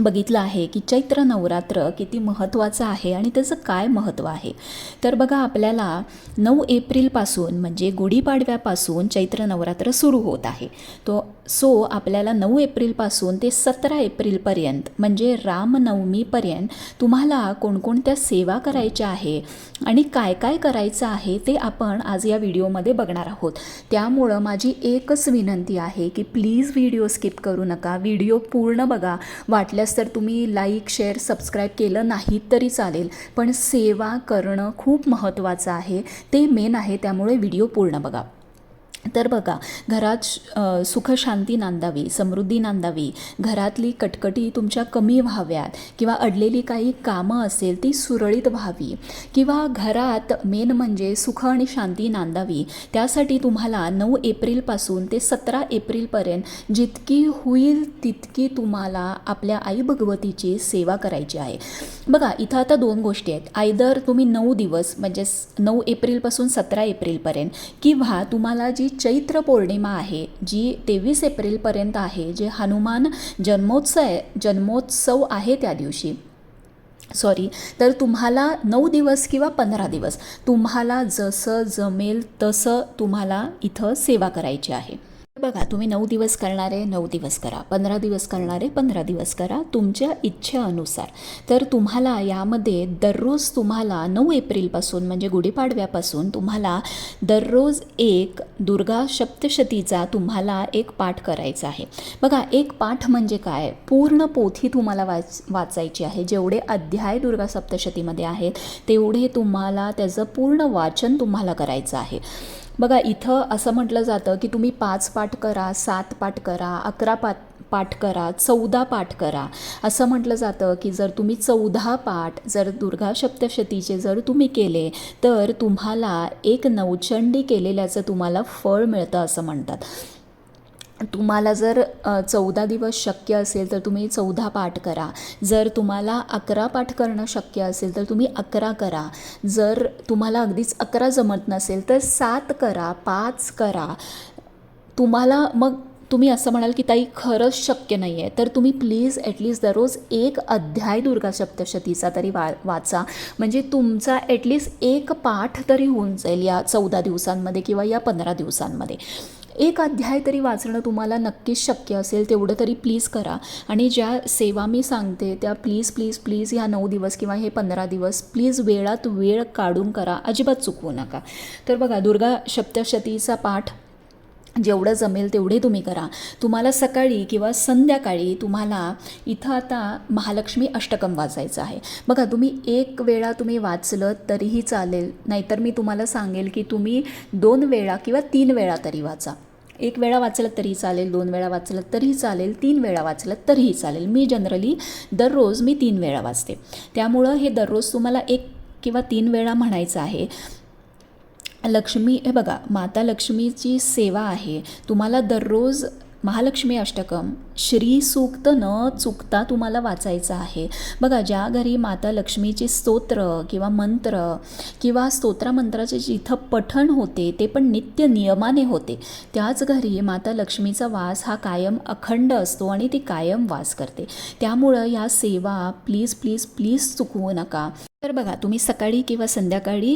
बघितलं आहे की चैत्र नवरात्र किती महत्त्वाचं आहे आणि त्याचं काय महत्त्व आहे. तर बघा आपल्याला नऊ एप्रिलपासून म्हणजे गुढीपाडव्यापासून चैत्र नवरात्र सुरू होत आहे. तो सो आपल्याला नऊ एप्रिलपासून ते सतरा एप्रिलपर्यंत म्हणजे रामनवमीपर्यंत तुम्हाला कोणकोणत्या सेवा करायच्या आहे आणि काय काय करायचं आहे ते आपण आज या व्हिडिओमध्ये बघणार आहोत. त्यामुळं माझी एकच विनंती आहे की प्लीज व्हिडिओ स्किप करू नका. व्हिडिओ पूर्ण बघा. वाटल्यास तर तुम्ही लाईक शेअर सबस्क्राईब केलं नाही तरी चालेल पण सेवा करणं खूप महत्त्वाचं आहे. ते मेन आहे त्यामुळे व्हिडिओ पूर्ण बघा. तर बघा घरात सुख शांती नांदावी समृद्धी नांदावी घरातली कटकटी तुमच्या कमी व्हाव्यात किंवा अडलेली काही कामं असेल ती सुरळीत व्हावी किंवा घरात मेन म्हणजे सुख आणि शांती नांदावी. त्यासाठी तुम्हाला नऊ एप्रिलपासून ते सतरा एप्रिलपर्यंत जितकी होईल तितकी तुम्हाला आपल्या आई भगवतीची सेवा करायची आहे. बघा इथं आता दोन गोष्टी आहेत. आयदर तुम्ही नऊ दिवस म्हणजे नऊ एप्रिलपासून सतरा एप्रिलपर्यंत किंवा तुम्हाला जी चैत्र पौर्णिमा आहे जी तेवीस एप्रिलपर्यंत आहे जे हनुमान जन्मोत्सव जन्मोत्सव आहे त्या दिवशी. सॉरी तर तुम्हाला नऊ दिवस किंवा पंधरा दिवस तुम्हाला जसं जमेल तसं तुम्हाला इथं सेवा करायची आहे. बघा तुम्ही नऊ दिवस करणारे नऊ दिवस करा. पंधरा दिवस करणारे पंधरा दिवस करा. तुमच्या इच्छेअनुसार तर तुम्हाला यामध्ये दररोज तुम्हाला नऊ एप्रिलपासून म्हणजे गुढीपाडव्यापासून तुम्हाला दररोज एक दुर्गा सप्तशतीचा तुम्हाला एक पाठ करायचा आहे. बघा एक पाठ म्हणजे काय? पूर्ण पोथी तुम्हाला वाच वाचायची आहे. जेवढे अध्याय दुर्गा सप्तशतीमध्ये आहेत तेवढे तुम्हाला त्याचं पूर्ण वाचन तुम्हाला करायचं आहे. बघा इथं असं म्हटलं जातं की तुम्ही पाच पाठ करा सात पाठ करा अकरा पाठ पाठ करा चौदा पाठ करा. असं म्हटलं जातं की जर तुम्ही चौदा पाठ जर दुर्गा सप्तशतीचे जर तुम्ही केले तर तुम्हाला एक नवचंडी केलेल्याचं तुम्हाला फळ मिळतं असं म्हणतात. तुम्हाला जर चौदा दिवस शक्य असेल तर तुम्ही चौदा पाठ करा. जर तुम्हाला अकरा पाठ करणं शक्य असेल तर तुम्ही अकरा करा. जर तुम्हाला अगदीच अकरा जमत नसेल तर सात करा पाच करा. तुम्हाला मग तुम्ही असं म्हणाल की ताई खरंच शक्य नाही आहे तर तुम्ही प्लीज ॲटलिस्ट दररोज एक अध्याय दुर्गा सप्तशतीचा तरी वा वाचा. म्हणजे तुमचा ॲटलिस्ट एक पाठ तरी होऊन जाईल या चौदा दिवसांमध्ये किंवा या पंधरा दिवसांमध्ये. एक अध्याय तरी वाचणं तुम्हाला नक्कीच शक्य असेल तेवढं तरी प्लीज करा. आणि ज्या सेवा मी सांगते त्या प्लीज प्लीज प्लीज ह्या नऊ दिवस किंवा हे पंधरा दिवस प्लीज वेळात वेळ काढून करा. अजिबात चुकवू नका. तर बघा दुर्गा सप्तशतीचा पाठ जेवढं जमेल तेवढे तुम्ही करा. तुम्हाला सकाळी किंवा संध्याकाळी तुम्हाला इथं आता महालक्ष्मी अष्टकम वाचायचं आहे. बघा तुम्ही एक वेळा तुम्ही वाचलं तरीही चालेल. नाहीतर मी तुम्हाला सांगेल की तुम्ही दोन वेळा किंवा तीन वेळा तरी वाचा. एक वेळा वाचलं तरी चालेल दोन वेळा वाचलं तरीही चालेल तीन वेळा वाचलं तरीही चालेल. मी जनरली दररोज मी तीन वेळा वाचते. त्यामुळं हे दररोज तुम्हाला एक किंवा तीन वेळा म्हणायचं आहे. लक्ष्मी हे बघा माता लक्ष्मीची सेवा आहे. तुम्हाला दररोज महालक्ष्मी अष्टकम. श्री सूक्त न चुकता तुम्हाला वाचायचं आहे. बघा ज्या घरी माता लक्ष्मीचे स्तोत्र किंवा मंत्र किंवा स्तोत्रामंत्राचे जिथं पठण होते ते पण नित्य नियमाने होते. त्याच घरी माता लक्ष्मीचा वास हा कायम अखंड असतो आणि ती कायम वास करते. त्यामुळं या सेवा प्लीज प्लीज प्लीज चुकवू नका. तर बघा तुम्ही सकाळी किंवा संध्याकाळी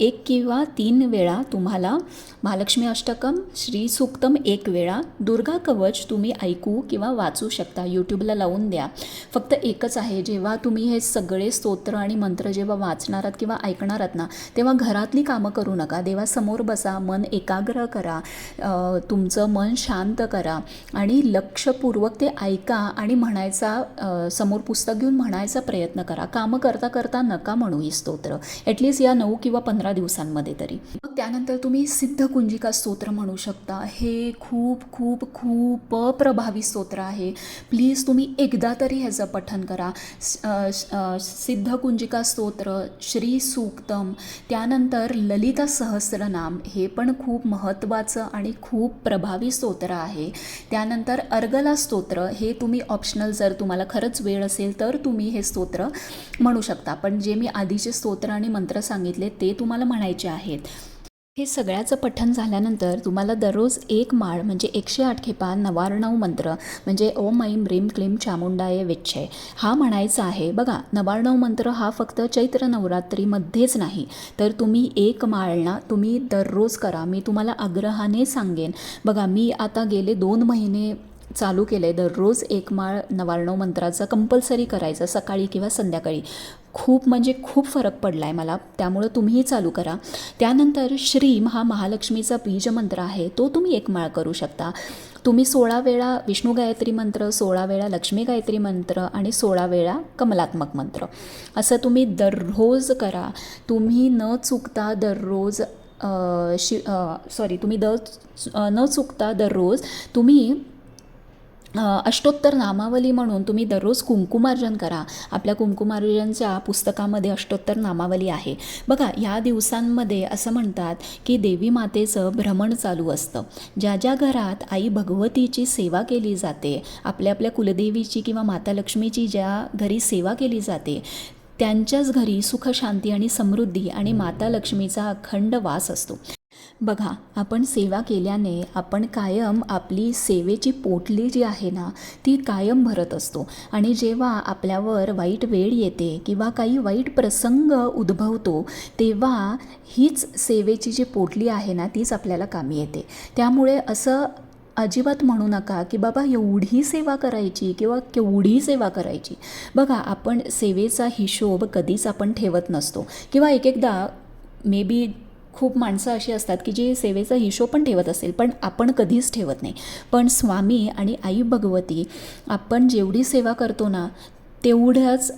एक किंवा तीन वेळा तुम्हाला महालक्ष्मी अष्टकम श्री सूक्तम एक वेळा दुर्गा कवच तुम्ही ऐकू किंवा वाचू शकता. यूट्यूबला लावून द्या. फक्त एकच आहे जेव्हा तुम्ही हे सगळे स्तोत्र आणि मंत्र जेव्हा वाचणार आहात किंवा ऐकणार आहात ना तेव्हा घरातली कामं करू नका. देवासमोर बसा मन एकाग्र करा तुमचं मन शांत करा आणि लक्षपूर्वक ते ऐका आणि म्हणायचा समोर पुस्तक घेऊन म्हणायचा प्रयत्न करा. कामं करता करता आता नका म्हणू ही स्तोत्र. ॲटलिस्ट या नऊ किंवा पंधरा दिवसांमध्ये तरी. मग त्यानंतर तुम्ही सिद्ध कुंजिका स्तोत्र म्हणू शकता. हे खूप खूप खूप प्रभावी स्तोत्र आहे. प्लीज तुम्ही एकदा तरी ह्याचं पठन करा. सिद्ध कुंजिका स्तोत्र श्री सूक्तम त्यानंतर ललिता सहस्रनाम हे पण खूप महत्त्वाचं आणि खूप प्रभावी स्तोत्र आहे. त्यानंतर अर्गला स्तोत्र हे तुम्ही ऑप्शनल जर तुम्हाला खरंच वेळ असेल तर तुम्ही हे स्तोत्र म्हणू शकता. पण जे मी आधीचे स्तोत्र आणि मंत्र सांगितले ते तुम्हाला म्हणायचे आहेत. हे सगळ्याचं पठण झाल्यानंतर तुम्हाला दररोज एक माळ म्हणजे एकशे आठ खेपा नवारणव मंत्र म्हणजे ओम ऐम रीम क्लीम चामुंडाय विच्छय हा म्हणायचा आहे. बघा नवारणव मंत्र हा फक्त चैत्र नवरात्रीमध्येच नाही तर तुम्ही एक माळना तुम्ही दररोज करा. मी तुम्हाला आग्रहाने सांगेन. बघा मी आता गेले दोन महिने चालू केलं आहे दररोज एक माळ नवारणव मंत्राचा कंपल्सरी करायचा सकाळी किंवा संध्याकाळी. खूप म्हणजे खूप फरक पडला आहे मला. त्यामुळं तुम्हीही चालू करा. त्यानंतर श्रीम हा महालक्ष्मीचा बीज मंत्र आहे. तो तुम्ही एक माळ करू शकता. तुम्ही सोळा वेळा विष्णू गायत्री मंत्र सोळा वेळा लक्ष्मी गायत्री मंत्र आणि सोळा वेळा कमलात्मक मंत्र. असं तुम्ही दररोज करा. तुम्ही न चुकता दररोज शि सॉरी तुम्ही द न चुकता दररोज तुम्ही अष्टोत्तर नामावली म्हणून तुम्ही दररोज कुंकुमार्जन करा. आपल्या कुंकुमार्जनच्या पुस्तकामध्ये अष्टोत्तर नामावली आहे. बघा या दिवसांमध्ये असं म्हणतात की देवी मातेचं भ्रमण चालू असतं. ज्या ज्या घरात आई भगवतीची सेवा केली जाते आपल्या आपल्या कुलदेवीची किंवा माता लक्ष्मीची ज्या घरी सेवा केली जाते त्यांच्याच घरी सुख शांती आणि समृद्धी आणि माता लक्ष्मीचा अखंड वास असतो. बघा आपण सेवा केल्याने आपण कायम आपली सेवेची पोटली जी आहे ना ती कायम भरत असतो. आणि जेव्हा आपल्यावर वाईट वेळ येते किंवा काही वाईट प्रसंग उद्भवतो तेव्हा हीच सेवेची जी पोटली आहे ना तीच आपल्याला कामी येते. त्यामुळे असं अजिबात म्हणू नका की बाबा एवढी सेवा करायची किंवा केवढी सेवा करायची. बघा आपण सेवेचा हिशोब कधीच आपण ठेवत नसतो. किंवा एक एकदा मे बी खूप माणसं अशी असतात की जी सेवेचा हिशोब पण ठेवत असेल पण आपण कधीच ठेवत नाही. पण स्वामी आणि आई भगवती आपण जेवढी सेवा करतो ना तेवढ्याच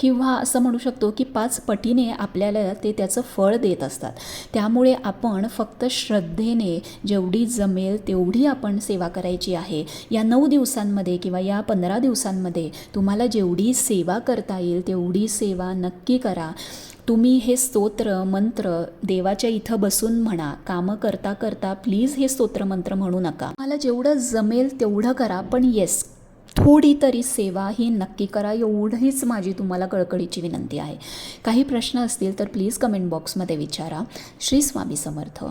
किंवा असं म्हणू शकतो की पाच पटीने आपल्याला ते त्याचं फळ देत असतात. त्यामुळे आपण फक्त श्रद्धेने जेवढी जमेल तेवढी आपण सेवा करायची आहे. या नऊ दिवसांमध्ये किंवा या पंधरा दिवसांमध्ये तुम्हाला जेवढी सेवा करता येईल तेवढी सेवा नक्की करा. तुम्ही हे स्तोत्र मंत्र देवाच्या इथं बसून म्हणा कामं करता करता प्लीज हे स्तोत्र मंत्र म्हणू नका. मला जेवढं जमेल तेवढं करा पण येस थोडी तरी सेवा ही नक्की करा एवढीच माझी तुम्हाला कळकळीची विनंती आहे. काही प्रश्न असतील तर प्लीज कमेंट बॉक्समध्ये विचारा. श्री स्वामी समर्थ.